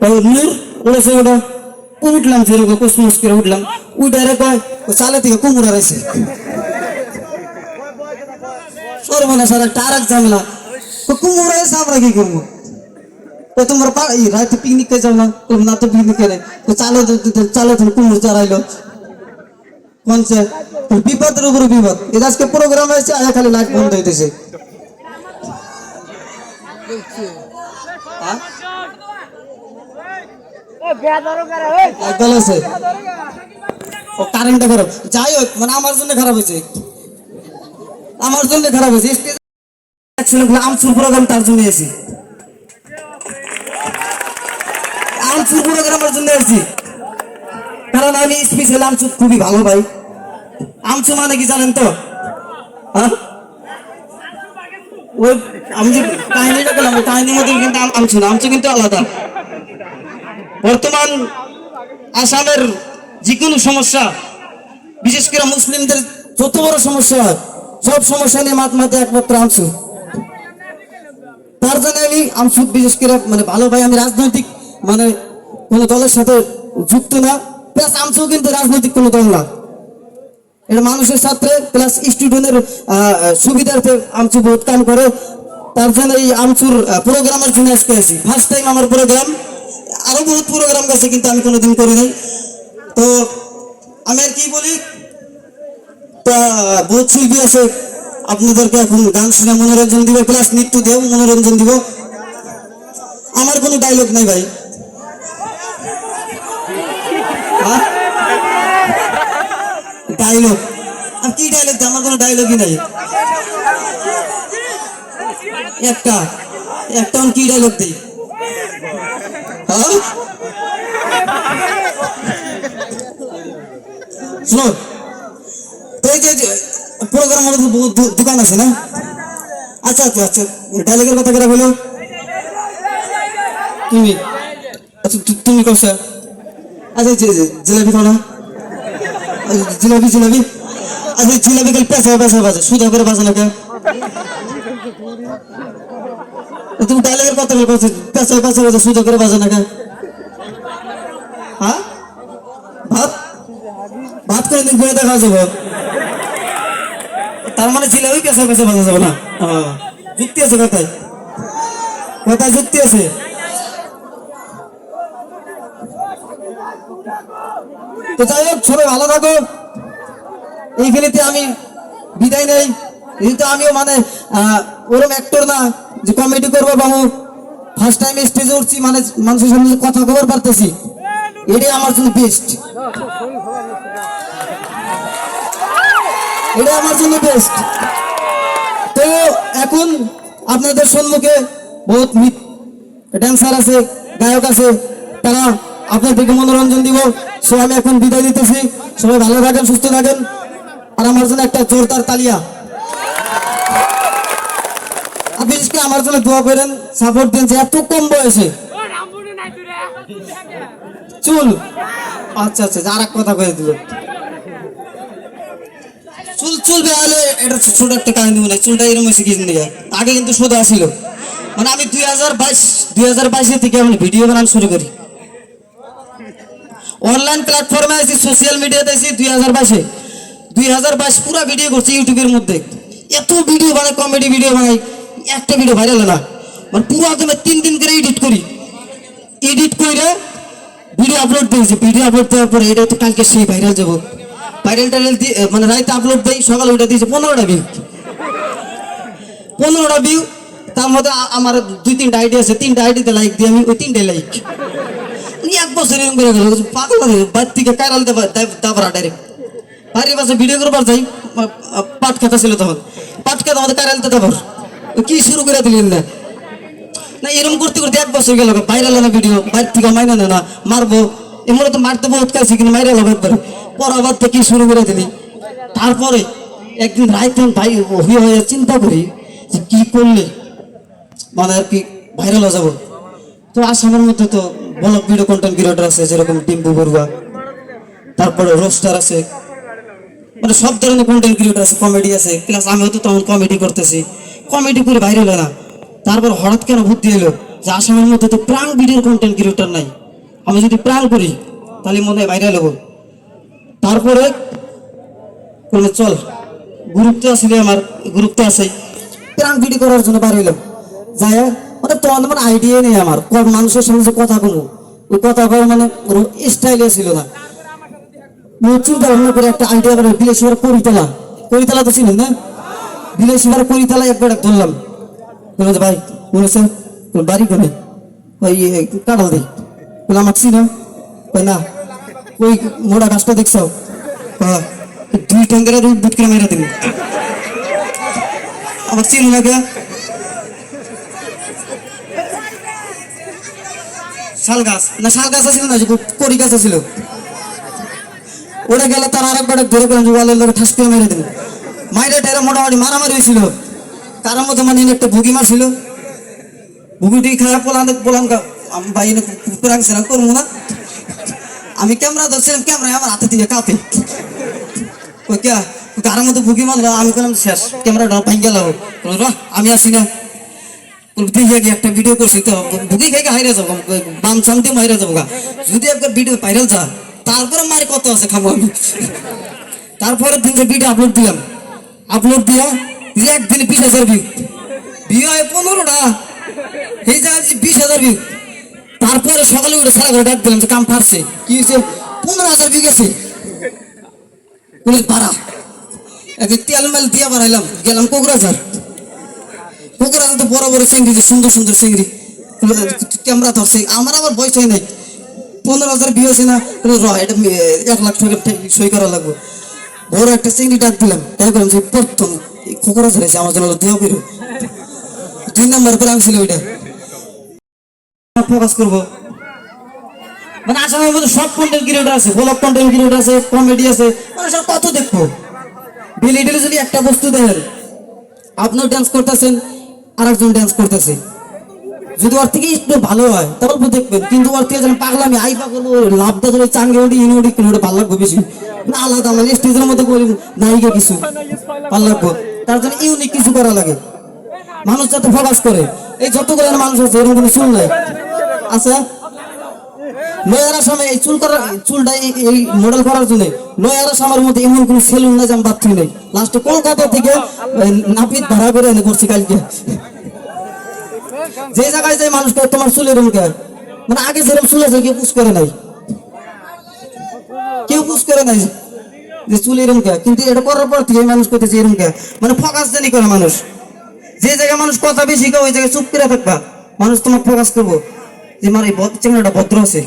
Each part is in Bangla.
উড়েছে ওটা উঠলাম যেরকম কুসমুস করে উঠলাম উঠারে কয় চালে থেকে কুমুর আড়াইছে সর্বনা সারা টারাক ঝামেলা কুমুর আড়াইছে আমরা কি করব তো তোমরা পা- এই রাতে পিকনিকে যাও না না তো পিকনিক করে তো চালে চালে তুমি কুমুর চড়াইলো কোনছে বিপদের উপরে বিপদ এটা আজকে প্রোগ্রাম হয়েছে আয়া খালি লাইট বন্ধ হইতেছে। হ্যাঁ? যাই হোক মানে আমার জন্য আমচুর প্রোগ্রামের জন্য কারণ আমি স্পেশাল আমচু খুবই ভালো ভাই। আমচু মানে কি জানেন তো? হ্যাঁ? আমি যে ওই কাহিনীর মধ্যে কিন্তু আম- আমচু না আমচু কিন্তু আলাদা। বর্তমান আসামের যে কোনো সমস্যা, বিশেষ করে মুসলিমদের যত বড় সমস্যা সব সমস্যা নিয়ে মাত মাতে একমাত্র আমসু তার জন্য আমি আমসু বিশেষ করে মানে ভালো ভাই, আমি রাজনৈতিক মানে কোনো দলের সাথে যুক্ত না প্লাস আমসু কিন্তু রাজনৈতিক কোনো দল না। এটা মানুষের সাথে প্লাস স্টুডেন্টের সুবিধার্থে আমচু বহুত কাম করে। তার জন্য এই আমচুর প্রোগ্রামের জন্য আজকে আছি। ফার্স্ট টাইম আমার প্রোগ্রাম আরও বহুত প্রোগ্রাম গেছে, কিন্তু আমি কোনোদিন করি নাই। তো আমি আর কি বলি, তা বহুত শিল্পী আছে, আপনাদেরকে এখন গান শুনে মনোরঞ্জন দিব প্লাস নৃত্য দিয়েও মনোরঞ্জন দিব। আমার কোনো ডায়লগ নাই ভাই। ডায়লগ আর কি ডায়লগ আমার কোনো ডায়লগই নাই। একটা একটা কি ডায়লগ দিই? হ্যাঁ শোনো তো এই যে প্রোগ্রাম আমাদের দোকান আছে না? আচ্ছা আচ্ছা আচ্ছা। ডায়লগের কথা করে বলো। তুমি। আচ্ছা তুমি কৌশা আচ্ছা জি- জি- জিলাপি খাও না। আচ্ছা, জিলাপি জিলাপি। আচ্ছা জিলাপি কাল পেঁচা পেঁচা বাজে। সুদা করে বাজে না কে তুমি ডায়লগের কথা সুদা করে বাজে না হ্যাঁ? ভাত? ভাত করে দিন করে দেখা যাব। তার মানে পেঁচা পেঁচা বাজা না? হ্যাঁ। যুক্তি আছে যুক্তি আছে? তো যাই হোক, সবাই ভালো থাকো। এইখানেতে আমি বিদায় নেই। যেহেতু আমিও মানে ওরম অ্যাক্টর না যে কমেডি করব বাবু। ফার্স্ট টাইম স্টেজে উঠছি মানে মানুষের সামনে কথা খবর পারতেছি, এটাই আমার জন্য বেস্ট এটা আমার জন্য বেস্ট তো এখন আপনাদের সম্মুখে বহুত ড্যান্সার আছে, গায়ক আছে, তারা আপনাদেরকে মনোরঞ্জন দিব। সো আমি এখন বিদায় দিতেছি। সবাই ভালো থাকেন, সুস্থ থাকেন। আর আমার জন্য একটা জোরদার তালিয়া আর বিশেষ করে আমার জন্য দোয়া করেন সাপোর্ট দেন যে এত কম বয়সে। চুল। আচ্ছা আচ্ছা আর এক কথা কয়ে দিল। চুল চুল বেহালে এটা ছোট একটা কাহিনী মনে চুলটা এরকম হয়েছে কিছু নিয়ে আগে কিন্তু সোজা ছিল। মানে আমি দুই হাজার বাইশ দুই হাজার বাইশে থেকে আমি ভিডিও বানানো শুরু করি। অনলাইন প্ল্যাটফর্মে আছি সোশ্যাল মিডিয়াতে আছি দুই হাজার বাইশে। দুই হাজার বাইশ পুরো ভিডিও করছি ইউটিউবের মধ্যে। এত ভিডিও বানাই কমেডি ভিডিও বানাই। একটা ভিডিও ভাইরাল না। মানে পুরো একদম তিন দিন করে এডিট করি। এডিট করে ভিডিও আপলোড দিয়েছি ভিডিও আপলোড দেওয়ার পরে এটা তো কালকে সেই ভাইরাল যাব। ভাইরাল টাইরাল দিয়ে মানে রাইতে আপলোড দেই, সকালে ওটা দিয়েছে পনেরোটা ভিউ পনেরোটা ভিউ তার মধ্যে আমার দুই তিনটা আইডি আছে, তিনটা আইডিতে লাইক দিই আমি ওই তিনটে লাইক এক বছর এরকম করে গেল পাগল বাড়ি থেকে কাইরাল দেবা দাবরা ডাইরেক্ট বাড়ির পাশে ভিডিও করবার যাই পাট খাতা ছিল তখন। পাট খাতা আমাদের কাইরাল দেবার। কি শুরু করে দিলেন না এরকম করতে করতে এক বছর গেল ভাইরাল না ভিডিও বাইর থেকে মাইনা না, মারবো। এমন তো মারতে বহুত কাছে কিন্তু মাইরা হবে একবার। পর আবার থেকে শুরু করে দিলি। তারপরে একদিন রাইতে ভাই হয়ে হয়ে চিন্তা করি যে কি করলে? মানে আর কি ভাইরাল হয়ে যাব। তো আসামের মধ্যে তো ব্লগ ভিডিও কন্টেন্ট ক্রিয়েটর আছে, যেরকম টিম্পু বড়ুয়া, তারপরে রোস্টার আছে। মানে সব ধরনের কন্টেন্ট ক্রিয়েটর আছে কমেডি আছে। প্লাস আমিও তো তখন কমেডি করতেছি। কমেডি করে ভাইরাল হয় না তারপর হঠাৎ কেন বুদ্ধি এলো? যে আসামের মধ্যে তো প্রাণ ভিডিওর কন্টেন্ট ক্রিয়েটর নাই? আমি যদি প্রাণ করি, তাহলে মনে হয় ভাইরাল হব তারপরে বলল চল গ্রুপতে আসলে আমার গ্রুপতে আছে। প্রাণ ভিডিও করার জন্য বার হইলাম। যাই মানে তখন আমার আইডিয়া নেই আমার। মানুষের সঙ্গে যে কথা বলব ওই কথা বলার মানে স্টাইলে ছিল না। চিন্তা ভাবনা করে একটা আইডিয়া করে বিলেশিবার করিতলা। করিতলা তো ছিলেন না? বিলেশিবার করিতলা একবার ধরলাম বলে যে ভাই বলেছে তোর বাড়ি করে ওই এ, কাটাল দেই বলে আমার চিনো কই না ওই মোড়া গাছটা দেখছ? হ্যাঁ দুই ট্যাঙ্কের বুট করে মেরে দিন আমার চিনো না কে? শাল গাছ। না শাল গাছ ছিল না করি গাছ ছিল ওটা গেলে তার আরেক বেটা ধরে পেলাম যে ওয়ালের লোক ঠাস করে মেরে দিল মাইরে টাইরে মোটামুটি মারামারি হয়েছিল। তার মধ্যে মানে একটা ভুগি মারছিল। ভুগিটি খারাপ বলাম বললাম ভাই প্রাংছিলাম করব না। আমি ক্যামেরা ধরছিলাম ক্যামেরা আমার হাতে দিয়ে কাঁপে। ওই কে? কার মধ্যে ভুগি মারলো? আমি করলাম শেষ ক্যামেরাটা ভাই গেল আমি আসি না। একটা ভিডিও করছি তো ভুগি খেয়ে হাইরে যাব বাম শান্তি হাইরে যাব। যদি একবার ভিডিও ভাইরাল যা তারপরে মারি কত আছে খাব আমি? তারপরে দিনকে ভিডিও আপলোড দিলাম আপলোড দিয়া যে একদিনে বিশ হাজার ভিউ ভিউ হয় পনেরোটা এই জায়গায় বিশ হাজার ভিউ তারপরে সকালে উঠে সারা ঘরে ডাক দিলাম যে কাম পারছে কি হয়েছে? পনেরো হাজার ভিউ গেছে। পুলিশ পাড়া একে তেল মেল দিয়া বাড়াইলাম, গেলাম কোকরাঝার। কোকরাঝার তো বড় বড় চিংড়ি, যে সুন্দর সুন্দর চিংড়ি। ক্যামেরা ধরছে আমার আবার বয়স হয় নাই। পনেরো হাজার ভিউ আছে না? এক লাখ টাকা সই করা লাগবে। বড় একটা চিংড়ি ডাক দিলাম। বললাম যে প্রথম কোকরাঝার আছে আমার জন্য দেওয়া করো দুই নম্বর প্রাণ ছিল ওইটা। ফোকাস করব। মধ্যে সব আছে আছে কমেডি আছে মানে সব কত দেখব। যদি একটা বস্তু আপনিও ডান্স করতেছেন আর একজন ডান্স করতেছে। যদি ওর থেকে একটু ভালো হয় তাহলে দেখবেন কিন্তু ওর থেকে যেন পাগলামি আই পাগল লাভটা ধরে চাঙ্গে ওটি ইনি ওটি কোনো ভালো লাগবে বেশি। না, আলাদা মানে স্টেজের মধ্যে করি, নায়িকা কিছু ভালো লাগবে। তার জন্য ইউনিক কিছু করা লাগে। মানুষ যাতে ফোকাস করে। এই যতগুলো মানুষ আছে, এরকম কোনো চুল নাই। আছে লয়ার আসামে এই চুল করার চুলটা এই- মডেল করার জন্য লয়ার আসামের মধ্যে এমন কোনো সেলুন না যে আমি বাথরুম নেই। লাস্টে কলকাতা থেকে নাপিত ভাড়া করে এনে করছি কালকে। যে জায়গায় যে মানুষ তোমার চুল এরকম কে মানে আগে যেরকম চুল আছে, কেউ পুষ করে নাই। কেউ পুষ করে নাই যে চুল এরকম কে কিন্তু এটা করার পর থেকে মানুষ করতেছে এরকম কে মানে ফোকাস জানি করে মানুষ। যে জায়গায় মানুষ কথা বেশি কয়, ওই জায়গায় চুপ করে থাকবা। মানুষ তোমার ফোকাস করব। যে মানে এই চেংড়াটা ভদ্র আছে।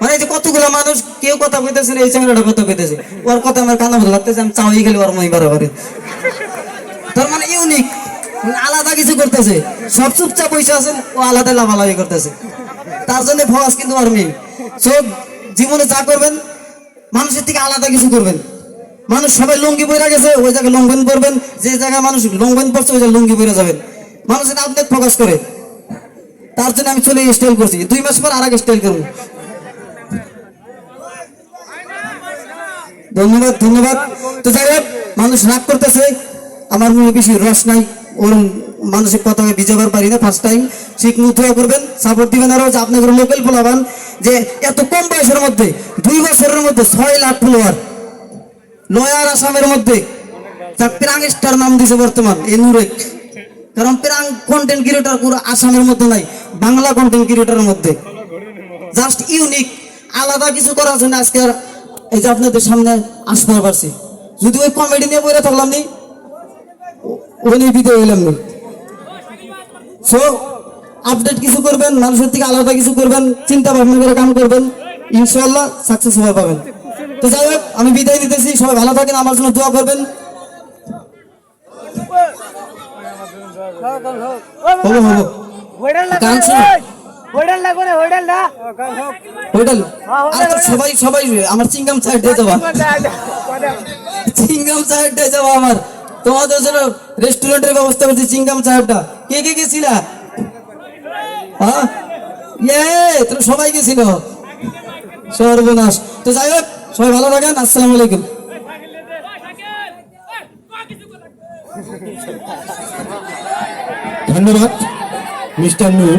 মানে এই যে কতগুলো মানুষ, কেউ কথা কইতেছে না, এই চ্যাংড়াটা কথা কইতেছে। ওর কথা আমার কানা ভালো লাগতেছে, আমি চাওয়াই গেলে ওর মই বাড়াবাড়ি। তার মানে ইউনিক আলাদা কিছু করতেছে। সব চুপচাপ পয়সা আছেন, ও আলাদা লাভালাভি করতেছে। তার জন্য ফোকাস কিন্তু আর নেই। সব জীবনে যা করবেন, মানুষের থেকে আলাদা কিছু করবেন। মানুষ সবাই লুঙ্গি পরে গেছে, ওই জায়গায় লঙ্ঘন করবেন। যে জায়গায় মানুষ লঙ্ঘন পড়ছে ওই জায়গায় লুঙ্গি পরে যাবেন। মানুষের আপনি ফোকাস করে। তার জন্য আমি চলে স্টাইল করছি। দুই মাস পর আর আগে স্টাইল করব। ধন্যবাদ ধন্যবাদ। তো যাই হোক, মানুষ রাগ করতেছে। আমার মনে বেশি রস নাই। ওর মানসিক আমি বিজাবার পারি না ফার্স্ট টাইম ঠিক মুথুয়া করবেন সাপোর্ট দিবেন আরও যে আপনাদের লোকাল ফলাবান যে এত কম বয়সের মধ্যে, দুই বছরের মধ্যে ছয় লাখ ফলোয়ার লয়ার আসামের মধ্যে তার প্রাং স্টার নাম দিছে বর্তমান, এই নুরেক কারণ প্রাং কন্টেন্ট ক্রিয়েটার পুরো আসামের মধ্যে নাই, বাংলা কন্টেন্ট ক্রিয়েটারের মধ্যে। জাস্ট ইউনিক আলাদা কিছু করার জন্য আজকে এই যে আপনাদের সামনে আসতে পারছি। যদি ওই কমেডি নিয়ে বইরা থাকলাম নি ওই বিদায় হইলাম নি। সো আপডেট কিছু করবেন মানুষের থেকে আলাদা কিছু করবেন চিন্তা ভাবনা করে কাম করবেন ইনশাল্লাহ সাকসেস হয়ে পাবেন। তো যাই হোক আমি বিদায় দিতেছি সবাই ভালো থাকেন আমার জন্য দোয়া করবেন। হব হব গান শুনো। হোটেল? আচ্ছা সবাই সবাই আমার চিংগাম সাইড দিয়ে যাবা চিংগাম যাব আমার। তোমাদের জন্য রেস্টুরেন্টের ব্যবস্থা করছি চিংগাম সাহেবটা। কে কে গেছিলা? হ্যাঁ? ইয়ে সবাই গেছিল? সর্বনাশ। তো যাই হোক, সবাই ভালো থাকেন, আসসালামু আলাইকুম। ধন্যবাদ, মিস্টার নূর।